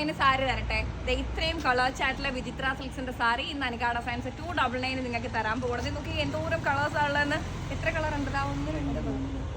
ഇതിന് സാരി തരട്ടെ? ഇത്രയും കളർ ചാറ്റിലെ വിചിത്ര സിൽക്സിന്റെ സാരി ഇന്ന് അനികാട സയൻസ് ടു ഡബിൾ നയൻ നിങ്ങൾക്ക് തരാൻ പോകുന്നത് നോക്കി എന്തോരം കളേഴ്സ് ആണുള്ളതെന്ന് എത്ര കളർ ഉണ്ട്? ദാ ഒന്ന് രണ്ട്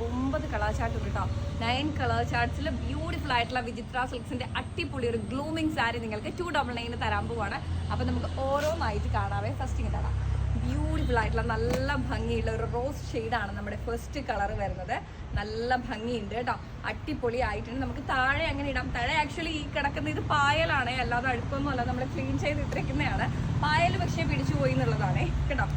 ഒമ്പത് കളർ ചാർട്ട് ഉണ്ട് കേട്ടോ നയൻ കളർ ചാർട്ട്സിൽ ബ്യൂട്ടിഫുൾ ആയിട്ടുള്ള വിചിത്ര സിൽക്സിന്റെ അടിപൊളി ഒരു ഗ്ലൂമിങ് സാരി നിങ്ങൾക്ക് ടു ഡബിൾ നയൻ തരാൻ പോവാണ്. അപ്പൊ നമുക്ക് ഓരോന്നായിട്ട് കാണാവേ. ഫസ്റ്റിങ് തരാം. ബ്യൂട്ടിഫുൾ ആയിട്ടുള്ള നല്ല ഭംഗിയുള്ള ഒരു റോസ് ഷെയ്ഡാണ് നമ്മുടെ ഫസ്റ്റ് കളർ വരുന്നത്. നല്ല ഭംഗിയുണ്ട് കേട്ടോ അടിപൊളി ആയിട്ടുണ്ട് നമുക്ക് താഴെ അങ്ങനെ ഇടാം. താഴെ ആക്ച്വലി ഈ കിടക്കുന്ന ഇത് പായലാണ്. അല്ലാതെ അഴുക്കൊന്നും അല്ല. നമ്മൾ ക്ലീൻ ചെയ്ത് ഇട്ടിരിക്കുന്നതാണ്. പായൽ പക്ഷേ പിടിച്ചു പോയി എന്നുള്ളതാണ് കേട്ടോ.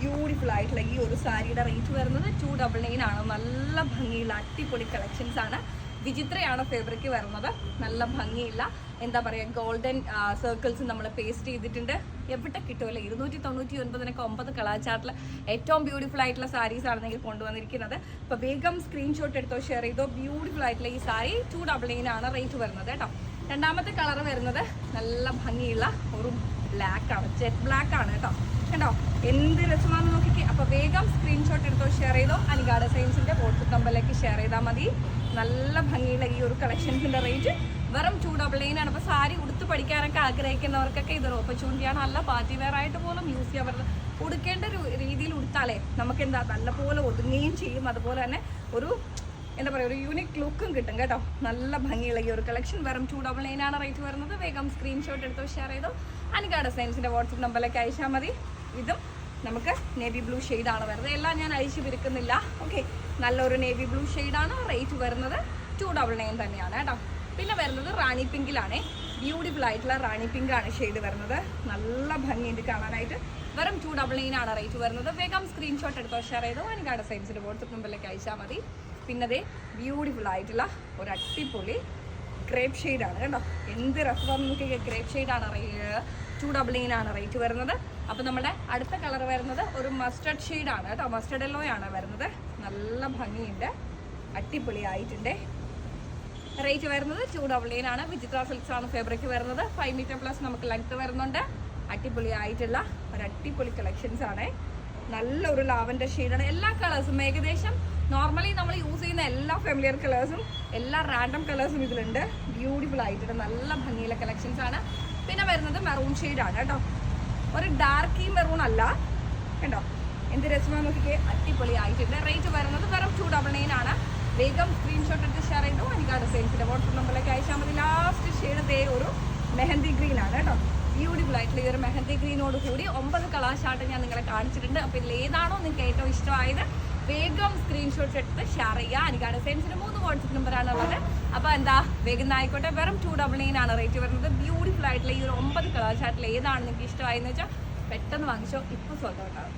ബ്യൂട്ടിഫുൾ ആയിട്ടുള്ള ഈ ഒരു സാരിയുടെ റേറ്റ് വരുന്നത് ടു ഡബിൾ നയൻ ആണ്. നല്ല ഭംഗിയുള്ള അടിപൊളി കളക്ഷൻസ് ആണ്. വിചിത്രയാണ് ഫേബ്രിക്ക് വരുന്നത്. നല്ല ഭംഗിയുള്ള എന്താ പറയുക ഗോൾഡൻ സർക്കിൾസ് നമ്മൾ പേസ്റ്റ് ചെയ്തിട്ടുണ്ട്. എവിടെ കിട്ടുമല്ലോ ഇരുന്നൂറ്റി തൊണ്ണൂറ്റി ഒൻപതിനൊക്കെ ഒമ്പത് കളാചാർട്ടിൽ ഏറ്റവും ബ്യൂട്ടിഫുൾ ആയിട്ടുള്ള സാരീസ് ആണ് നിങ്ങൾ കൊണ്ടുവന്നിരിക്കുന്നത്. അപ്പോൾ വേഗം സ്ക്രീൻഷോട്ട് എടുത്തോ ഷെയർ ചെയ്തോ. ബ്യൂട്ടിഫുൾ ആയിട്ടുള്ള ഈ സാരി ടു ഡബിൾ നയൻ ആണ് റേറ്റ് വരുന്നത് കേട്ടോ. രണ്ടാമത്തെ കളർ വരുന്നത് നല്ല ഭംഗിയുള്ള ഒരു ബ്ലാക്ക് ആണ് ജെറ്റ് ബ്ലാക്ക് ആണ് കേട്ടോ. കണ്ടോ? എന്ത് രസമാണെന്ന് നോക്കിക്കേ. അപ്പോൾ വേഗം സ്ക്രീൻഷോട്ട് എടുത്തോ ഷെയർ ചെയ്തോ. അനികാട് സയൻസിന്റെ വാട്സപ്പ് നമ്പറിലേക്ക് ഷെയർ ചെയ്താൽ മതി. നല്ല ഭംഗിയുള്ള ഈ ഒരു കളക്ഷൻസിന്റെ റേറ്റ് വെറും ടു ഡബിൾ നയൻ ആണ്. അപ്പോൾ സാരി ഉടുത്ത് പഠിക്കാനൊക്കെ ആഗ്രഹിക്കുന്നവർക്കൊക്കെ ഇതൊരു ഓപ്പർച്യൂണിറ്റിയാണ് അല്ല പാർട്ടി വെയർ ആയിട്ട് പോലും യൂസ് ചെയ്യാൻ പറ്റുന്നത് ഉടുക്കേണ്ട ഒരു രീതിയിൽ ഉടുത്താലേ നമുക്ക് എന്താ നല്ലപോലെ ഒതുങ്ങുകയും ചെയ്യും. അതുപോലെ തന്നെ ഒരു എന്താ പറയുക ഒരു യൂണിക് ലുക്കും കിട്ടും കേട്ടോ. നല്ല ഭംഗിയുള്ള ഈ ഒരു കളക്ഷൻ വെറും ടു ഡബിൾ നൈൻ ആണ് റേറ്റ് വരുന്നത്. വേഗം സ്ക്രീൻഷോട്ട് എടുത്ത് ഷെയർ ചെയ്തോ. അനികാട് സയൻസിന്റെ വാട്സപ്പ് നമ്പറിലേക്ക് അയച്ചാൽ മതി. ഇതും നമുക്ക് നേവി ബ്ലൂ ആണ് വരുന്നത്. എല്ലാം ഞാൻ അഴിച്ചു വിരിക്കുന്നില്ല. ഓക്കെ നല്ലൊരു നേവി ബ്ലൂ ആണ്. റേറ്റ് വരുന്നത് ടു ഡബിൾ നയൻ തന്നെയാണ് കേട്ടോ. പിന്നെ വരുന്നത് റാണി പിങ്കിലാണ് ബ്യൂട്ടിഫുൾ ആയിട്ടുള്ള റാണി പിങ്ക് ആണ് ഷെയ്ഡ് വരുന്നത്. നല്ല ഭംഗിയുണ്ട് കാണാനായിട്ട്. വെറും ടു ഡബിൾ നയൻ ആണ് റേറ്റ് വരുന്നത്. വേഗം സ്ക്രീൻഷോട്ട് എടുത്തോ ഷെയർ ചെയ്തോ അനികാട് സൈൻസിൽ വാട്സപ്പ് നമ്പറിലേക്ക് അയച്ചാൽ മതി. പിന്നെ ദേ ബ്യൂട്ടിഫുൾ ആയിട്ടുള്ള ഒരു അട്ടിപ്പൊളി ക്രേപ്പ് ഷെയ്ഡാണ് കേട്ടോ. എന്ത് രസമാണെന്ന് നോക്കിയാൽ ക്രേപ്പ് ഷെയ്ഡാണ് ടു ആണ് റേറ്റ് വരുന്നത്. അപ്പോൾ നമ്മുടെ അടുത്ത കളർ വരുന്നത് ഒരു മസ്റ്റർഡ് ഷെയ്ഡാണ് കേട്ടോ. മസ്റ്റർഡ് യെല്ലോ ആണ് വരുന്നത്. നല്ല ഭംഗിയുണ്ട്. അടിപൊളി ആയിട്ടുണ്ട് റേറ്റ് വരുന്നത് ടു ഡബിൾ വിചിത്ര സിൽക്സ് ആണ് ഫാബ്രിക് വരുന്നത്. ഫൈവ് മീറ്റർ പ്ലസ് നമുക്ക് ലെങ്ത് വരുന്നുണ്ട്. അടിപൊളി ആയിട്ടുള്ള ഒരു അടിപൊളി കളക്ഷൻസ് ആണ്. നല്ലൊരു ലാവൻഡർ ഷെയ്ഡാണ് എല്ലാ കളേഴ്സും ഏകദേശം നോർമലി നമ്മൾ യൂസ് ചെയ്യുന്ന എല്ലാ ഫെമിലിയർ കളേഴ്സും എല്ലാ റാൻഡം കളേഴ്സും ഇതിലുണ്ട്. ബ്യൂട്ടിഫുൾ ആയിട്ടുണ്ട്. നല്ല ഭംഗിയിലെ കളക്ഷൻസ് ആണ്. പിന്നെ വരുന്നത് മെറൂൺ ഷെയ്ഡാണ് കേട്ടോ. ഒരു ഡാർക്ക് മെറൂൺ അല്ല. കേട്ടോ എന്ത് രസമാ നോക്കിക്കേ? അടിപൊളി ആയിട്ടുണ്ട് റേറ്റ് വരുന്നത് വെറും ടു ഡബിൾ നയൻ ആണ്. വേഗം സ്ക്രീൻഷോട്ട് എടുത്ത് ഷെയർ ചെയ്തു അത് സെയിൽസിന്റെ വാട്സപ്പ് നമ്പറിലേക്ക് അയച്ചാൽ മതി. ലാസ്റ്റ് ഷെയ്ഡ് ദേ ഒരു മെഹന്തി ഗ്രീൻ ആണ് കേട്ടോ. ബ്യൂട്ടിഫുൾ ആയിട്ടുള്ള ഈ ഒരു മെഹന്തി ഗ്രീനോട് കൂടി ഒമ്പത് കളാശാട്ട് ഞാൻ നിങ്ങളെ കാണിച്ചിട്ടുണ്ട്. അപ്പോൾ ഇതിൽ ഏതാണോ നിങ്ങൾക്ക് ഏറ്റവും ഇഷ്ടമായത് വേഗം സ്ക്രീൻഷോട്ട് എടുത്ത് ഷെയർ ചെയ്യുക. അത് സെയിൽസിന്റെ മൂന്ന് വാട്സപ്പ് നമ്പറാണ് ഉള്ളത്. അപ്പോൾ എന്താ? വേഗം ആയിക്കോട്ടെ വെറും ടു ഡബിൾ നയൻ ആണ് റേറ്റ് വരുന്നത്. ബ്യൂട്ടിഫുൾ ഒരു ഒമ്പത് കളേഴ്സായിട്ടുള്ള ഏതാണ് നിങ്ങൾക്ക് ഇഷ്ടമായെന്ന് വെച്ചാൽ പെട്ടെന്ന് വാങ്ങിച്ചോ. ഇപ്പോൾ ഔട്ട് ഉണ്ടാവും